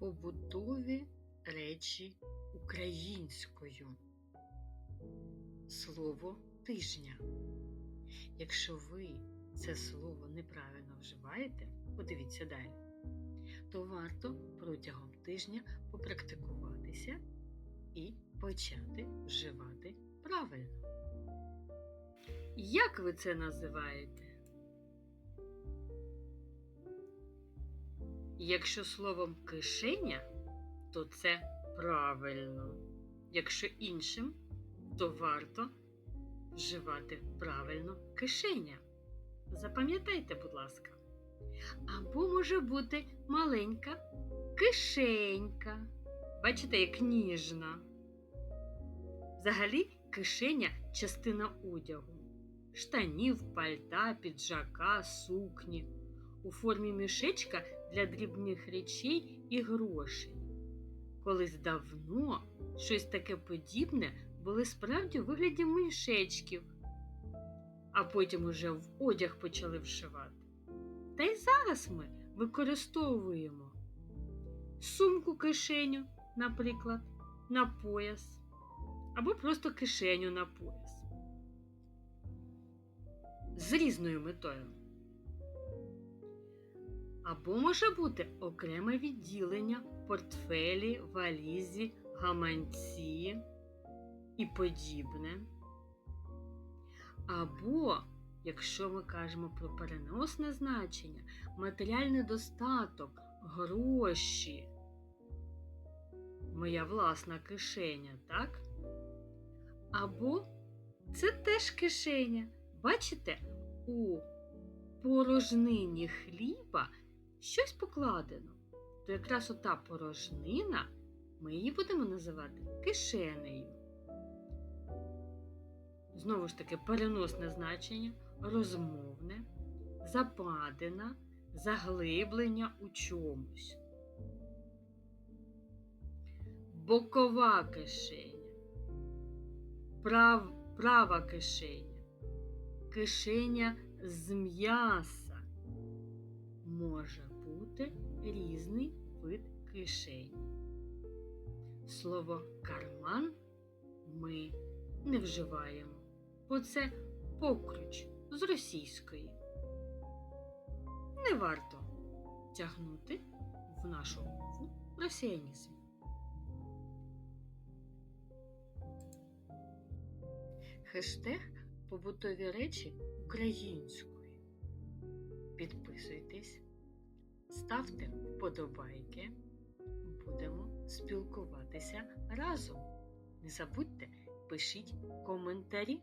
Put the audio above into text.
Побутові речі українською. Слово тижня. Якщо ви це слово неправильно вживаєте, подивіться далі, то варто протягом тижня попрактикуватися і почати вживати правильно. Як ви це називаєте? Якщо словом кишеня, то це правильно. Якщо іншим, то варто вживати правильно кишеня. Запам'ятайте, будь ласка. Або може бути маленька кишенька. Бачите, як ніжна. Взагалі, кишеня частина одягу, штанів, пальта, піджака, сукні, у формі мішечка для дрібних речей і грошей. Колись давно щось таке подібне були справді у вигляді мішечків, а потім уже в одяг почали вшивати. Та й зараз ми використовуємо сумку кишеню, наприклад, на пояс, або просто кишеню на пояс. З різною метою. Або може бути окреме відділення в портфелі, валізі, гаманці і подібне. Або, якщо ми кажемо про переносне значення, матеріальний достаток, гроші, моя власна кишеня, так? Або це теж кишеня. Бачите, у порожнині хліба щось покладено, то якраз ота порожнина ми її будемо називати кишенею. Знову ж таки, переносне значення, розмовне, западина, заглиблення у чомусь. Бокова кишеня, прав, права кишеня, кишеня з м'яса може бути різний вид кишені. Слово карман ми не вживаємо, бо це покруч з російської. Не варто тягнути в нашу мову росіянізм. Хештег побутові речі українською. Підписуйтесь, ставте вподобайки, будемо спілкуватися разом. Не забудьте, пишіть коментарі.